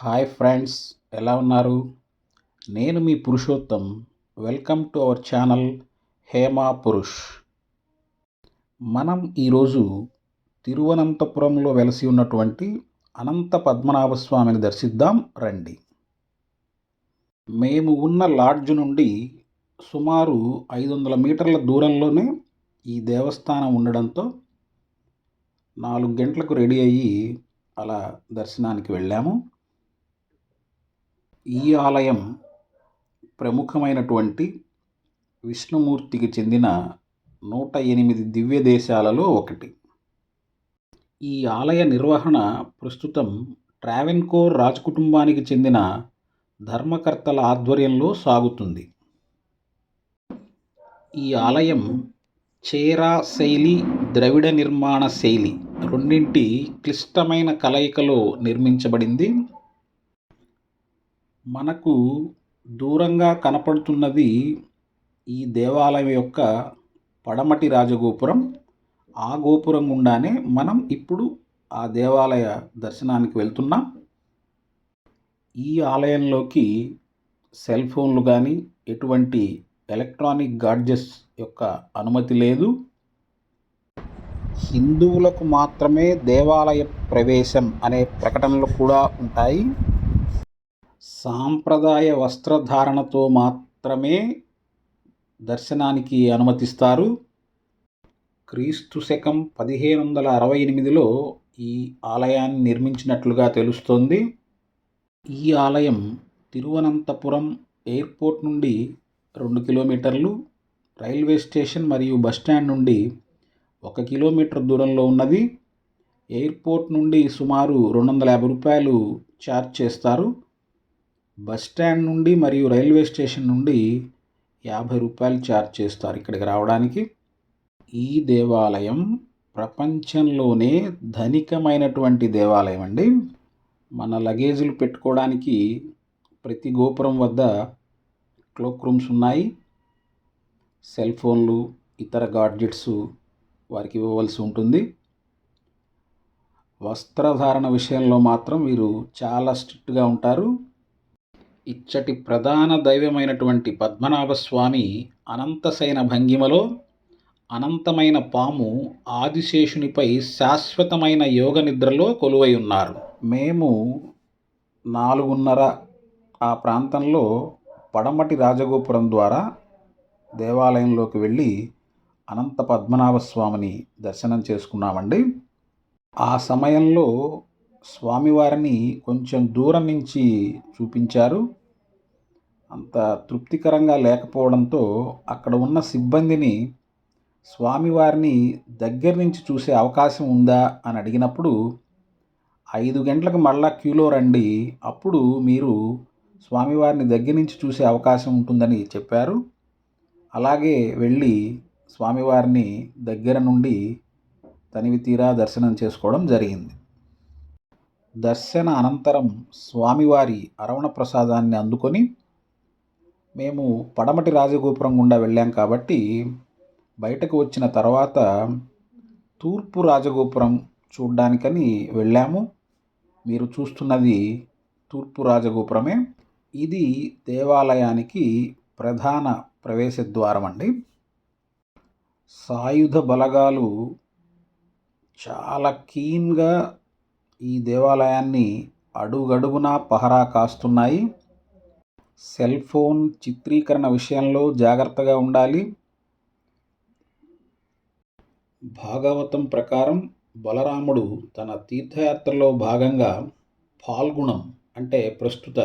Hi friends ఎలా ఉన్నారు? నేను మీ Purushottam. Welcome to our channel Hema Purush. మనం ఈరోజు తిరువనంతపురంలో వెలసి ఉన్నటువంటి అనంత పద్మనాభ స్వామిని దర్శిద్దాం రండి. మేము ఉన్న లాడ్జ్ నుండి సుమారు ఐదు వందల మీటర్ల దూరంలోనే ఈ దేవస్థానం ఉండడంతో నాలుగు గంటలకు రెడీ అయ్యి అలా దర్శనానికి వెళ్ళాము. ఈ ఆలయం ప్రముఖమైనటువంటి విష్ణుమూర్తికి చెందిన నూట ఎనిమిది దివ్య దేశాలలో ఒకటి. ఈ ఆలయ నిర్వహణ ప్రస్తుతం ట్రావెన్కోర్ రాజకుటుంబానికి చెందిన ధర్మకర్తల ఆధ్వర్యంలో సాగుతుంది. ఈ ఆలయం చేరా శైలి ద్రవిడ నిర్మాణ శైలి రెండింటి క్లిష్టమైన కలయికలో నిర్మించబడింది. మనకు దూరంగా కనపడుతున్నది ఈ దేవాలయం యొక్క పడమటి రాజగోపురం. ఆ గోపురం గుండానే మనం ఇప్పుడు ఆ దేవాలయ దర్శనానికి వెళ్తున్నాం. ఈ ఆలయంలోకి సెల్ ఫోన్లు కానీ ఎటువంటి ఎలక్ట్రానిక్ గాడ్జెస్ యొక్క అనుమతి లేదు. హిందువులకు మాత్రమే దేవాలయ ప్రవేశం అనే ప్రకటనలు కూడా ఉంటాయి. సాంప్రదాయ వస్త్రధారణతో మాత్రమే దర్శనానికి అనుమతిస్తారు. క్రీస్తు శకం పదిహేను వందల అరవై ఎనిమిదిలో ఈ ఆలయాన్ని నిర్మించినట్లుగా తెలుస్తోంది. ఈ ఆలయం తిరువనంతపురం ఎయిర్పోర్ట్ నుండి రెండు కిలోమీటర్లు రైల్వే స్టేషన్ మరియు బస్టాండ్ నుండి ఒక కిలోమీటర్ దూరంలో ఉన్నది. ఎయిర్పోర్ట్ నుండి సుమారు రెండు వందల యాభై రూపాయలు ఛార్జ్ చేస్తారు. బస్టాండ్ నుండి మరియు రైల్వే స్టేషన్ నుండి యాభై రూపాయలు ఛార్జ్ చేస్తారు ఇక్కడికి రావడానికి. ఈ దేవాలయం ప్రపంచంలోనే ధనికమైనటువంటి దేవాలయం అండి. మన లగేజీలు పెట్టుకోవడానికి ప్రతి గోపురం వద్ద క్లోక్ రూమ్స్ ఉన్నాయి. సెల్ ఫోన్లు ఇతర గాడ్జెట్స్ వారికి ఇవ్వవలసి ఉంటుంది. వస్త్రధారణ విషయంలో మాత్రం వీరు చాలా స్ట్రిక్ట్గా ఉంటారు. ఇచ్చటి ప్రధాన దైవమైనటువంటి పద్మనాభ స్వామి అనంతశయన భంగిమలో అనంతమైన పాము ఆదిశేషునిపై శాశ్వతమైన యోగ నిద్రలో కొలువై ఉన్నారు. మేము నాలుగున్నర ఆ ప్రాంతంలో పడమటి రాజగోపురం ద్వారా దేవాలయంలోకి వెళ్ళి అనంత పద్మనాభ స్వామిని దర్శనం చేసుకున్నామండి. ఆ సమయంలో స్వామివారిని కొంచెం దూరం నుంచి చూపించారు. అంత తృప్తికరంగా లేకపోవడంతో అక్కడ ఉన్న సిబ్బందిని స్వామివారిని దగ్గర నుంచి చూసే అవకాశం ఉందా అని అడిగినప్పుడు ఐదు గంటలకు మళ్ళా క్యూలో రండి అప్పుడు మీరు స్వామివారిని దగ్గర నుంచి చూసే అవకాశం ఉంటుందని చెప్పారు. అలాగే వెళ్ళి స్వామివారిని దగ్గర నుండి తనివి తీరా దర్శనం చేసుకోవడం జరిగింది. దర్శన అనంతరం స్వామివారి అరవణ ప్రసాదాన్ని అందుకొని మేము పడమటి రాజగోపురం గుండా వెళ్ళాం కాబట్టి బయటకు వచ్చిన తర్వాత తూర్పు రాజగోపురం చూడ్డానికని వెళ్ళాము. మీరు చూస్తున్నది తూర్పు రాజగోపురమే. ఇది దేవాలయానికి ప్రధాన ప్రవేశ ద్వారం అండి. సాయుధ బలగాలు చాలా కీన్గా ఈ దేవాలయాన్ని అడుగడుగునా పహరా కాస్తున్నాయి. సెల్ ఫోన్ చిత్రీకరణ విషయంలో జాగ్రత్తగా ఉండాలి. భాగవతం ప్రకారం బలరాముడు తన తీర్థయాత్రలో భాగంగా పాల్గుణం అంటే ప్రస్తుత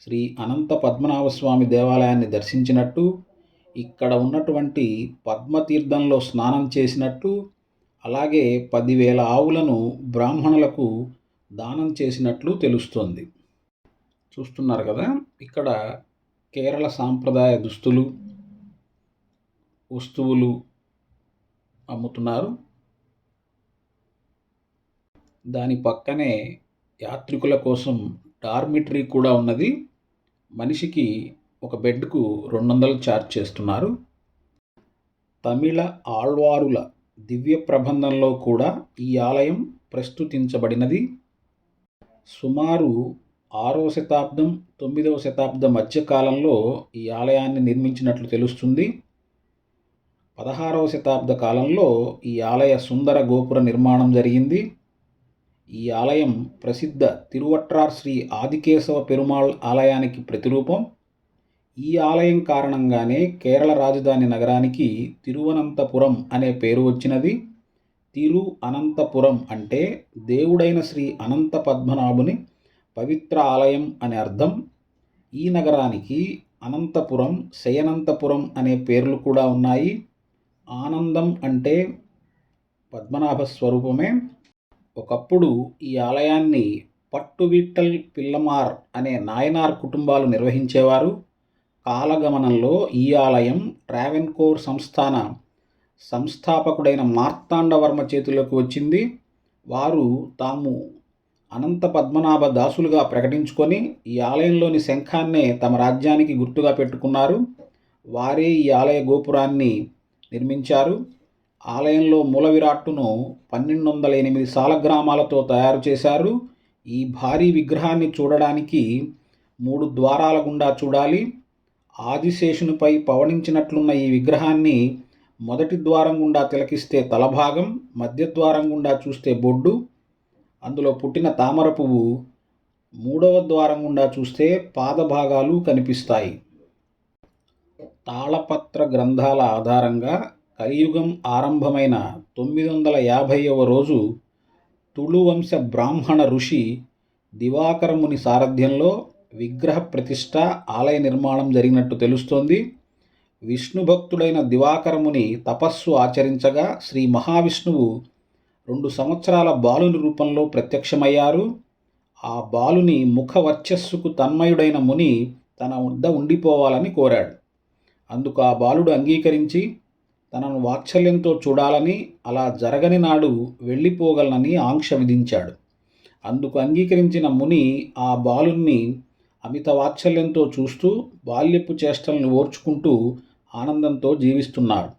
శ్రీ అనంత పద్మనాభ స్వామి దేవాలయాన్ని దర్శించినట్టు ఇక్కడ ఉన్నటువంటి పద్మతీర్థంలో స్నానం చేసినట్టు అలాగే పదివేల ఆవులను బ్రాహ్మణులకు దానం చేసినట్లు తెలుస్తోంది. చూస్తున్నారు కదా ఇక్కడ కేరళ సాంప్రదాయ దుస్తులు వస్తువులు అమ్ముతున్నారు. దాని పక్కనే యాత్రికుల కోసం డార్మిటరీ కూడా ఉన్నది. మనిషికి ఒక బెడ్కు రెండు వందలు ఛార్జ్ చేస్తున్నారు. తమిళ ఆళ్వారుల దివ్య ప్రబంధంలో కూడా ఈ ఆలయం ప్రస్తుతించబడినది. సుమారు ఆరవ శతాబ్దం తొమ్మిదవ శతాబ్దం మధ్యకాలంలో ఈ ఆలయాన్ని నిర్మించినట్లు తెలుస్తుంది. పదహారవ శతాబ్ద కాలంలో ఈ ఆలయ సుందర గోపుర నిర్మాణం జరిగింది. ఈ ఆలయం ప్రసిద్ధ తిరువట్రార్ శ్రీ ఆదికేశవ పెరుమాళ్ ఆలయానికి ప్రతిరూపం. ఈ ఆలయం కారణంగానే కేరళ రాజధాని నగరానికి తిరువనంతపురం అనే పేరు వచ్చినది. తిరు అనంతపురం అంటే దేవుడైన శ్రీ అనంత పద్మనాభుని పవిత్ర ఆలయం అనే అర్థం. ఈ నగరానికి అనంతపురం శయనంతపురం అనే పేర్లు కూడా ఉన్నాయి. ఆనందం అంటే పద్మనాభ స్వరూపమే. ఒకప్పుడు ఈ ఆలయాన్ని పట్టువిట్టల్ పిల్లమార్ అనే నాయనార్ కుటుంబాలు నిర్వహించేవారు. కాలగమనంలో ఈ ఆలయం ట్రావెన్కోర్ సంస్థాన సంస్థాపకుడైన మార్తాండవర్మ చేతులకు వచ్చింది. వారు తాము అనంత పద్మనాభ దాసులుగా ప్రకటించుకొని ఈ ఆలయంలోని శంఖాన్నే తమ రాజ్యానికి గుర్తుగా పెట్టుకున్నారు. వారే ఈ ఆలయ గోపురాన్ని నిర్మించారు. ఆలయంలో మూల విరాట్టును పన్నెండు వందల ఎనిమిది సాలగ్రామాలతో తయారు చేశారు. ఈ భారీ విగ్రహాన్ని చూడడానికి మూడు ద్వారాల గుండా చూడాలి. ఆదిశేషునిపై పవణించినట్లున్న ఈ విగ్రహాన్ని మొదటి ద్వారం గుండా తిలకిస్తే తలభాగం మధ్య ద్వారం గుండా చూస్తే బొడ్డు అందులో పుట్టిన తామర పువ్వు మూడవ ద్వారం గుండా చూస్తే పాదభాగాలు కనిపిస్తాయి. తాళపత్ర గ్రంథాల ఆధారంగా కలియుగం ఆరంభమైన తొమ్మిది వందల యాభైవ రోజు తుళువంశ బ్రాహ్మణ ఋషి దివాకరముని సారథ్యంలో విగ్రహ ప్రతిష్ట ఆలయ నిర్మాణం జరిగినట్టు తెలుస్తోంది. విష్ణు భక్తుడైన దివాకరముని తపస్సు ఆచరించగా శ్రీ మహావిష్ణువు రెండు సంవత్సరాల బాలుని రూపంలో ప్రత్యక్షమయ్యారు. ఆ బాలుని ముఖ వర్చస్సుకు తన్మయుడైన ముని తన వద్ద ఉండిపోవాలని కోరాడు. అందుకు ఆ బాలుడు అంగీకరించి తనను వాత్సల్యంతో చూడాలని అలా జరగని నాడు వెళ్ళిపోగలనని ఆంక్ష విధించాడు. అందుకు అంగీకరించిన ముని ఆ బాలుణ్ణి అమిత వాత్సల్యంతో చూస్తూ బాల్యపు చేష్టలను ఓర్చుకుంటూ ఆనందంతో జీవిస్తున్నాడు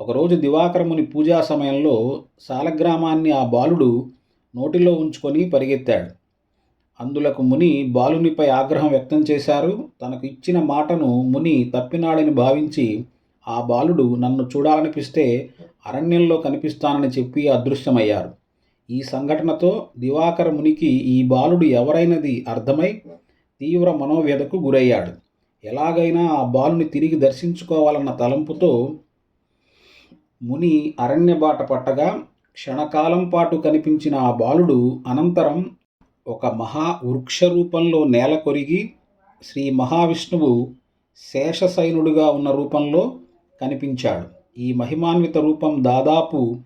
ఒకరోజు దివాకరముని పూజా సమయంలో సాలగ్రామాన్ని ఆ బాలుడు నోటిలో ఉంచుకొని పరిగెత్తాడు. అందులకు ముని బాలునిపై ఆగ్రహం వ్యక్తం చేశారు. తనకు ఇచ్చిన మాటను ముని తప్పినాడని భావించి ఆ బాలుడు నన్ను చూడాలనిపిస్తే అరణ్యంలో కనిపిస్తానని చెప్పి అదృశ్యమయ్యారు. ఈ సంఘటనతో దివాకర మునికి ఈ బాలుడు ఎవరైనది అర్థమై తీవ్ర మనోవ్యధకు గురయ్యాడు. ఎలాగైనా ఆ బాలుని తిరిగి దర్శించుకోవాలన్న తలంపుతో ముని అరణ్య బాట పట్టగా క్షణకాలం పాటు కనిపించిన ఆ బాలుడు అనంతరం ఒక మహా వృక్ష రూపంలో నేల కొరిగి శ్రీ మహావిష్ణువు శేషసైనుడుగా ఉన్న రూపంలో కనిపించాడు. ఈ మహిమాన్విత రూపం దాదాపు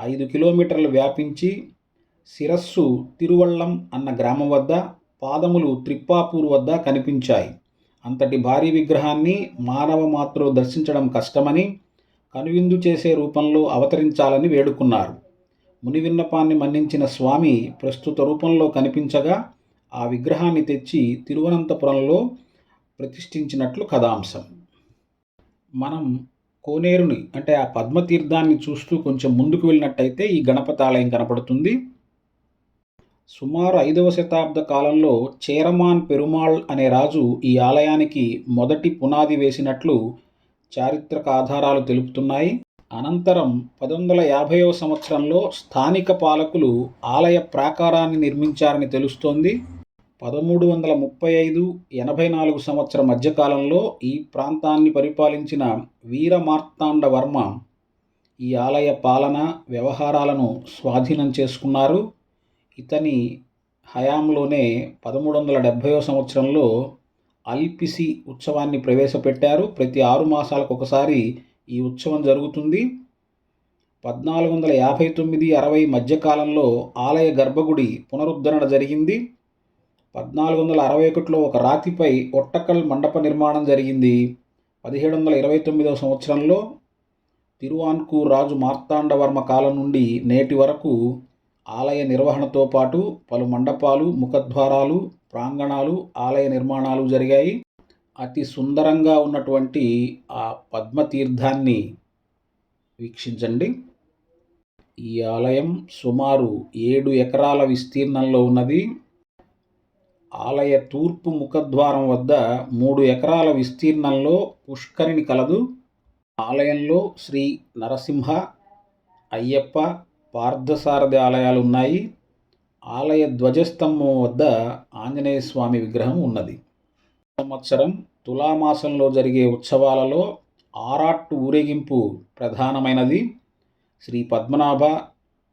ఐదు కిలోమీటర్లు వ్యాపించి శిరస్సు తిరువళ్ళం అన్న గ్రామం వద్ద పాదములు త్రిప్పాపూర్ వద్ద కనిపించాయి. అంతటి భారీ విగ్రహాన్ని మానవ మాత్రం దర్శించడం కష్టమని కనువిందు చేసే రూపంలో అవతరించాలని వేడుకున్నారు. ముని విన్నపాన్ని మన్నించిన స్వామి ప్రస్తుత రూపంలో కనిపించగా ఆ విగ్రహాన్ని తెచ్చి తిరువనంతపురంలో ప్రతిష్ఠించినట్లు కథాంశం. మనం కోనేరుని అంటే ఆ పద్మతీర్థాన్ని చూస్తూ కొంచెం ముందుకు వెళ్ళినట్టయితే ఈ గణపతి ఆలయం కనపడుతుంది. సుమారు ఐదవ శతాబ్ద కాలంలో చేరమాన్ పెరుమాళ్ అనే రాజు ఈ ఆలయానికి మొదటి పునాది వేసినట్లు చారిత్రక ఆధారాలు తెలుపుతున్నాయి. అనంతరం పదొందల యాభైవ సంవత్సరంలో స్థానిక పాలకులు ఆలయ ప్రాకారాన్ని నిర్మించారని తెలుస్తోంది. పదమూడు వందల ముప్పై ఐదు ఎనభై నాలుగు సంవత్సర మధ్యకాలంలో ఈ ప్రాంతాన్ని పరిపాలించిన వీరమార్తాండ వర్మ ఈ ఆలయ పాలన వ్యవహారాలను స్వాధీనం చేసుకున్నారు. ఇతని హయాంలోనే పదమూడు వందల డెబ్భైవ సంవత్సరంలో అల్పిసి ఉత్సవాన్ని ప్రవేశపెట్టారు. ప్రతి ఆరు మాసాలకు ఒకసారి ఈ ఉత్సవం జరుగుతుంది. పద్నాలుగు వందల యాభై తొమ్మిది అరవై మధ్యకాలంలో ఆలయ గర్భగుడి పునరుద్ధరణ జరిగింది. పద్నాలుగు వందల అరవై ఒకటిలో ఒక రాతిపై ఒట్టకల్ మండప నిర్మాణం జరిగింది. పదిహేడు వందల ఇరవై తొమ్మిదవ సంవత్సరంలో తిరువాన్కూర్ రాజు మార్తాండవర్మ కాలం నుండి నేటి వరకు ఆలయ నిర్వహణతో పాటు పలు మండపాలు ముఖద్వారాలు ప్రాంగణాలు ఆలయ నిర్మాణాలు జరిగాయి. అతి సుందరంగా ఉన్నటువంటి ఆ పద్మతీర్థాన్ని వీక్షించండి. ఈ ఆలయం సుమారు ఏడు ఎకరాల విస్తీర్ణంలో ఉన్నది. ఆలయ తూర్పు ముఖద్వారం వద్ద మూడు ఎకరాల విస్తీర్ణంలో పుష్కరిణి కలదు. ఆలయంలో శ్రీ నరసింహ అయ్యప్ప పార్థసారథి ఆలయాలు ఉన్నాయి ఆలయ ధ్వజస్తంభం వద్ద ఆంజనేయ స్వామి విగ్రహం ఉన్నది. సంవత్సరం తులామాసంలో జరిగే ఉత్సవాలలో ఆరాట్టు ఊరేగింపు ప్రధానమైనది. శ్రీ పద్మనాభ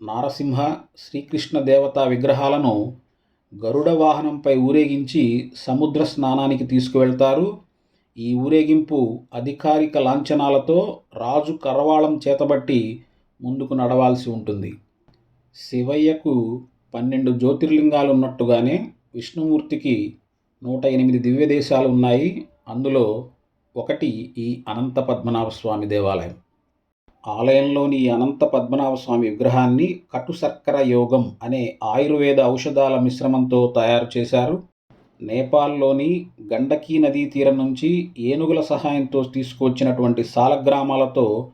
నారసింహ శ్రీకృష్ణ దేవతా విగ్రహాలను గరుడ వాహనంపై ఊరేగించి సముద్ర స్నానానికి తీసుకువెళ్తారు. ఈ ఊరేగింపు అధికారిక లాంఛనాలతో రాజు కరవాళం చేతబట్టి ముందుకు నడవాల్సి ఉంటుంది. శివయ్యకు పన్నెండు జ్యోతిర్లింగాలు ఉన్నట్టుగానే విష్ణుమూర్తికి నూట ఎనిమిది దివ్య దేశాలు ఉన్నాయి. అందులో ఒకటి ఈ అనంత పద్మనాభ స్వామి దేవాలయం. ఆలయంలోని అనంత పద్మనాభ స్వామి విగ్రహాన్ని కటు శర్కర యోగం అనే ఆయుర్వేద ఔషధాల మిశ్రమంతో తయారు చేశారు. నేపాల్లోని గండకీ నదీ తీరం నుంచి ఏనుగుల సహాయంతో తీసుకొచ్చినటువంటి సాలగ్రామాలతో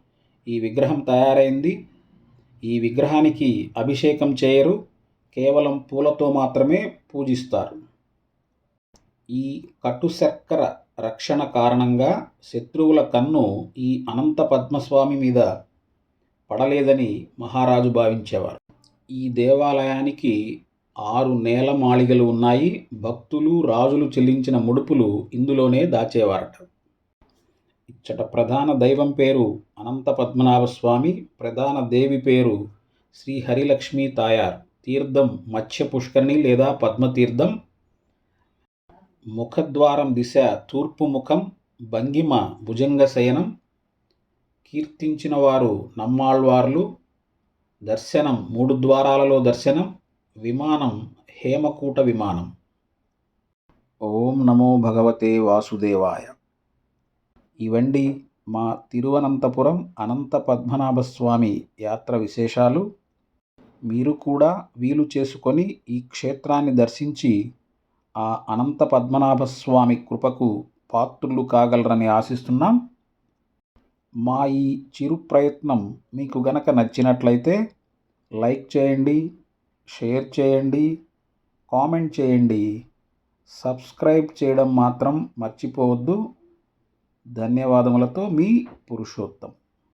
ఈ విగ్రహం తయారైంది. ఈ విగ్రహానికి అభిషేకం చేయరు. కేవలం పూలతో మాత్రమే పూజిస్తారు. ఈ కటుశర్కర రక్షణ కారణంగా శత్రువుల కన్ను ఈ అనంత పద్మస్వామి మీద పడలేదని మహారాజు భావించేవారు. ఈ దేవాలయానికి ఆరు నేల మాళిగలు ఉన్నాయి. భక్తులు రాజులు చెల్లించిన ముడుపులు ఇందులోనే దాచేవారట. ఇచ్చట ప్రధాన దైవం పేరు అనంత పద్మనాభ స్వామి ప్రధాన దేవి పేరు శ్రీ హరిలక్ష్మి తాయార్. తీర్థం మత్స్య పుష్కరిణి లేదా పద్మతీర్థం. ముఖద్వారం దిశ తూర్పు ముఖం భంగిమ భుజంగ శయనం. కీర్తించిన వారు నమ్మాళ్వార్లు. దర్శనం మూడు ద్వారాలలో దర్శనం. విమానం హేమకూట విమానం. ఓం నమో భగవతే వాసుదేవాయ. ఇవండి మా తిరువనంతపురం అనంత పద్మనాభ స్వామి యాత్ర విశేషాలు. మీరు కూడా వీలు చేసుకొని ఈ క్షేత్రాన్ని దర్శించి ఆ అనంత పద్మనాభ స్వామి కృపకు పాత్రులు కాగలరని ఆశిస్తున్నాం. మా ఈ చిరు ప్రయత్నం మీకు గనక నచ్చినట్లయితే లైక్ చేయండి షేర్ చేయండి కామెంట్ చేయండి. సబ్స్క్రైబ్ చేయడం మాత్రం మర్చిపోవద్దు. ధన్యవాదములతో మీ పురుషోత్తం.